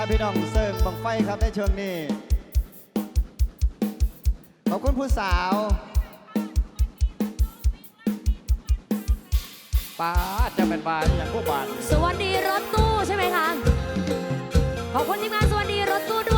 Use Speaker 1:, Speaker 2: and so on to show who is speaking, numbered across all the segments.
Speaker 1: าพี่น้องเสิร์ฟบังไฟครับในเชิงนี้ ขอบคุณผู้สาว
Speaker 2: ป้าจะเป็นบานอย่างพวกบาน
Speaker 3: สวัสดีรถตู้ใช่ไหมคะ ขอบคุณทีมงานสวัสดีรถตู้ด้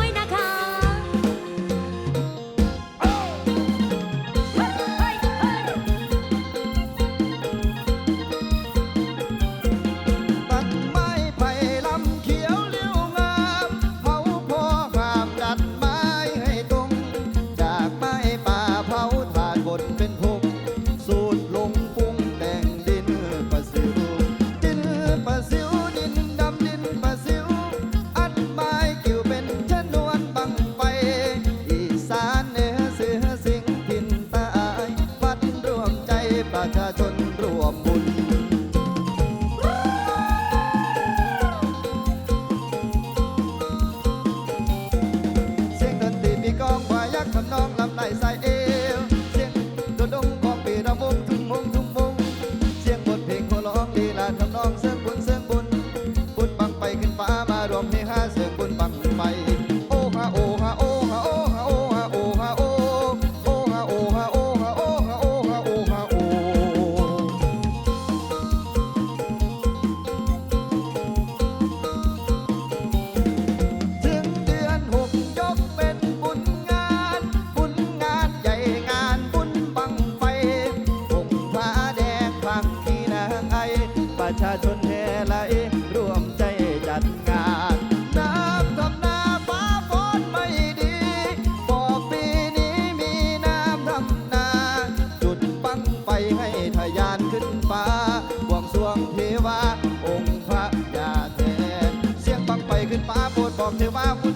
Speaker 3: วย
Speaker 1: เทวาบุ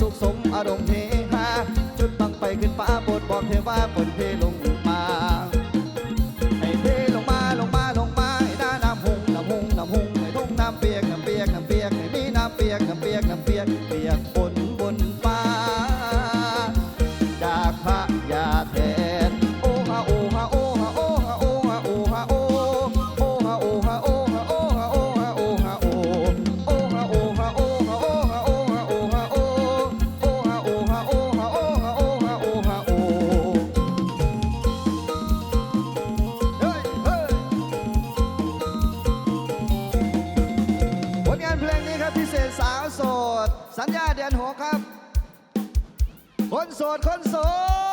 Speaker 1: สุขสมอารมณ์เฮฮาจุดบังไปขึ้นฟ้าบทบอกเทว่าบนเพลง ฟพิเศษสาวโสด สัญญาเดือนหกครับ คนโสด คนโสด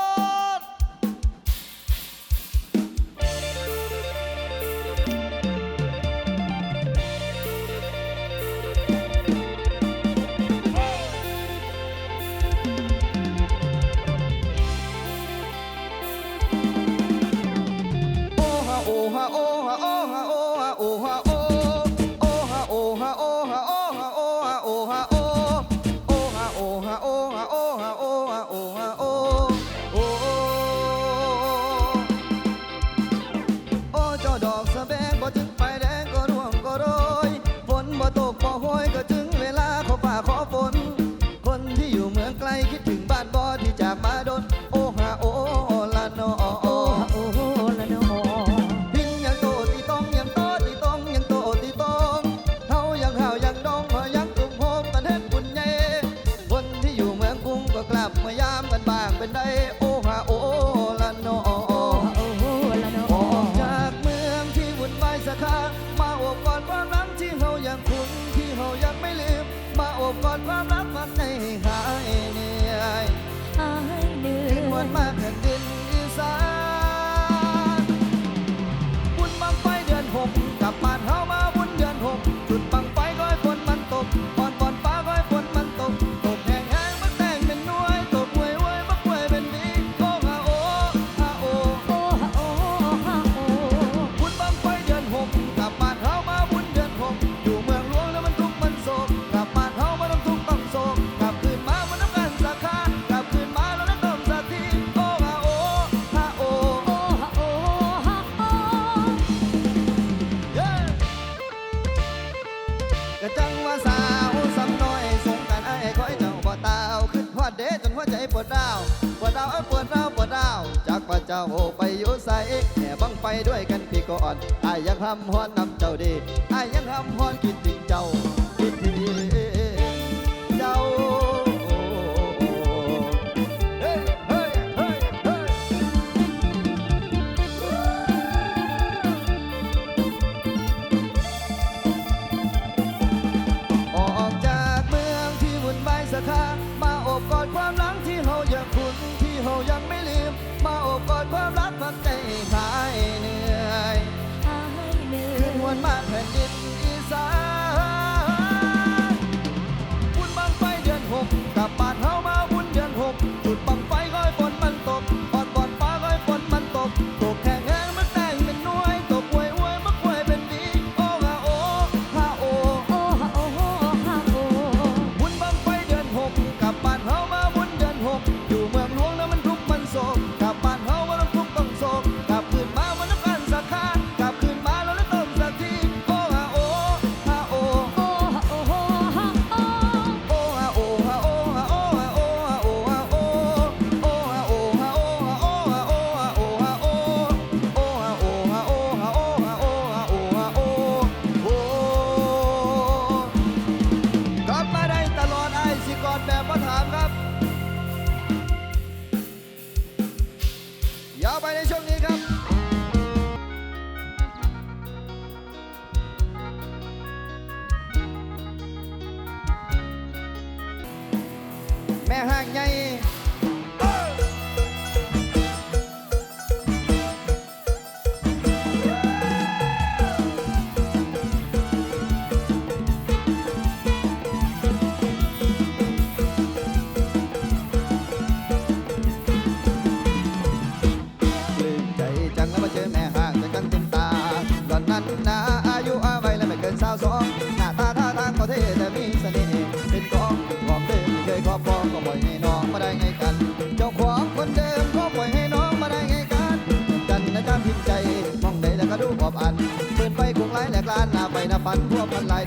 Speaker 1: บกอดความรักมันใจหายเหนื่อย
Speaker 3: หายเหนื่อ
Speaker 1: ยถึงวันมากเกินดี เด้จนหัวใจปวดร้าวปวดร้าวปวดร้าวปวดร้าว จากพระเจ้าโอไปอยู่ใส่แห่บังไปด้วยกันพี่ก่อนอ้ยังทำฮอนนำเจ้าดีไอ้ยังทำฮอนคิดถึงเจ้าคิดถึง เฮายังไม่ลืม มาโอบกอดความรักมันใจหาย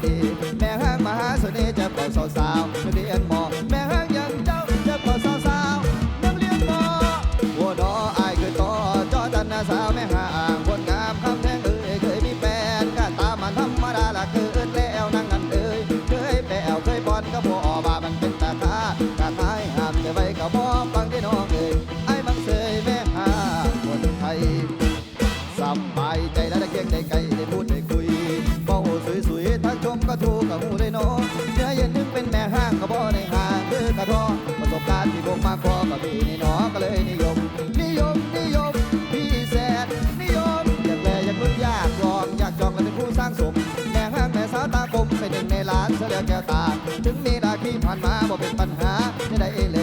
Speaker 1: ดี แม่ห้างมหาเสน่ห์จะบอกสาวๆเสน่ บาทที่บกมาพอก็มีในหนอก็เลยนิยม นิยมนิยมพี่แสนนิยมอยากแลอยากลุ้อยากลองอยากจองและเป็นผู้สร้างสมแม่ห้างแม่สาวตาคมเป็นหนึ่งในล้านเสียแล้วแก้วตา ถึงมีราคีผ่านมาบ่เป็นปัญหาไม่ได้เอเล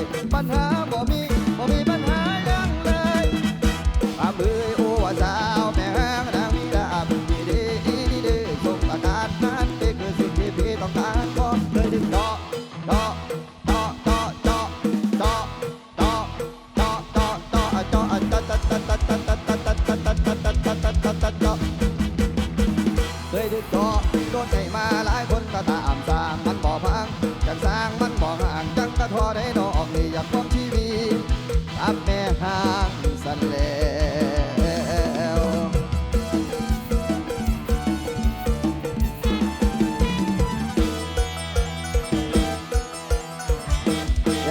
Speaker 1: อย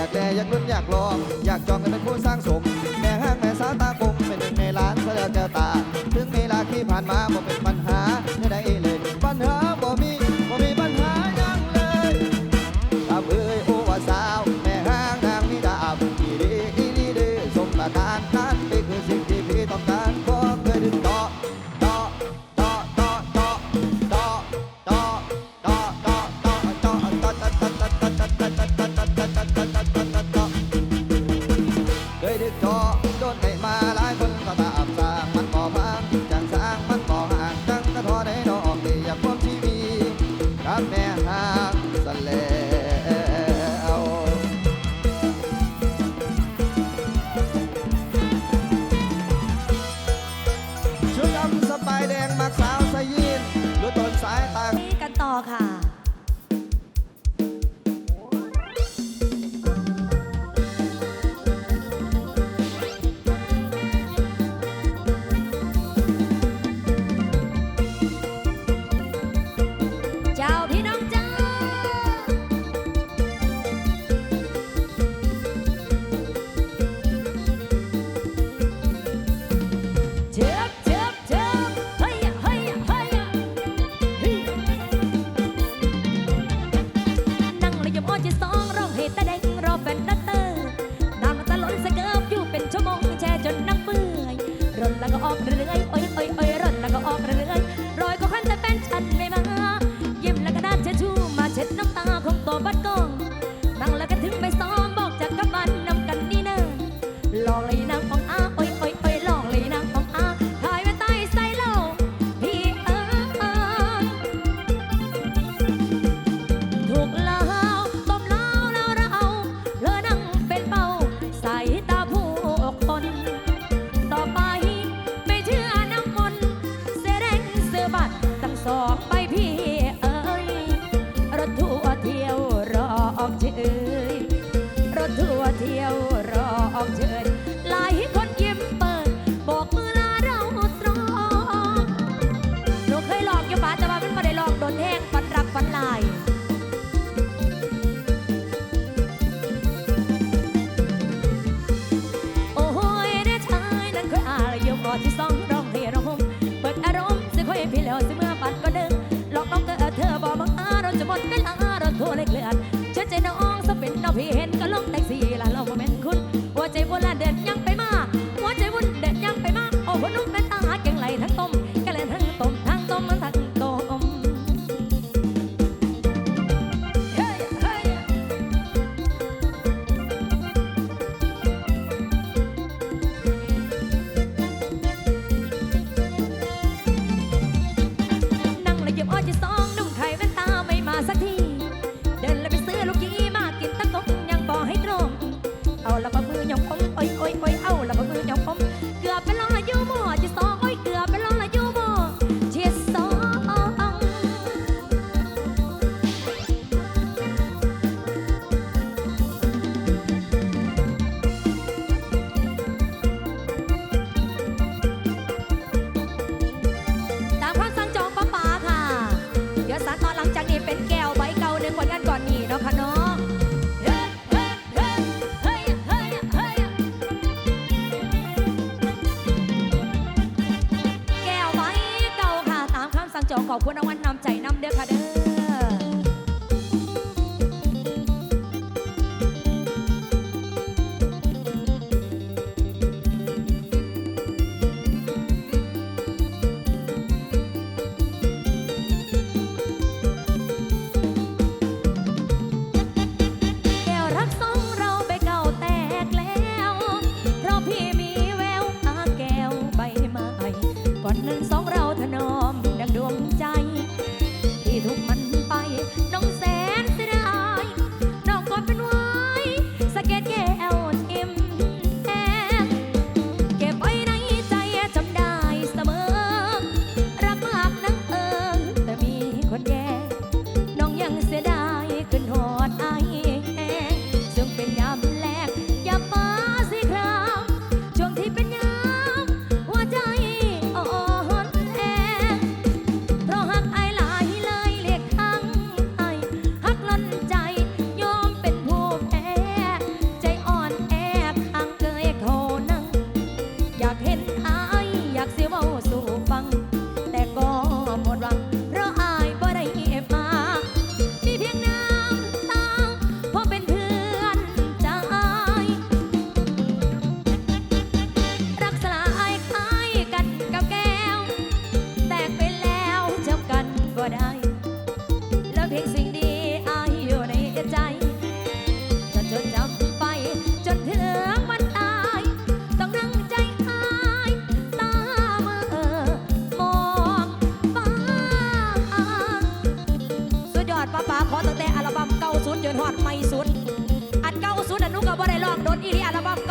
Speaker 1: ากแลอยากลุ้นอยากลอง อยากจองกันเป็นคู่สร้างสม แม่ห้างแม่สาตาคงเป็นหนึ่ในล้านเสดจตา ถึงเวลาที่ผ่านมา พี่เห็นก็ลง
Speaker 3: แท็กซี่ละเราโมเมนคุณหัวใจโบราณเด็ด ขอบคุณรางวัลนำใจนำเด้อค่ะเด้อ องโดนอีรีอัลบั้ม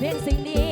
Speaker 3: เพลงสิ่งดี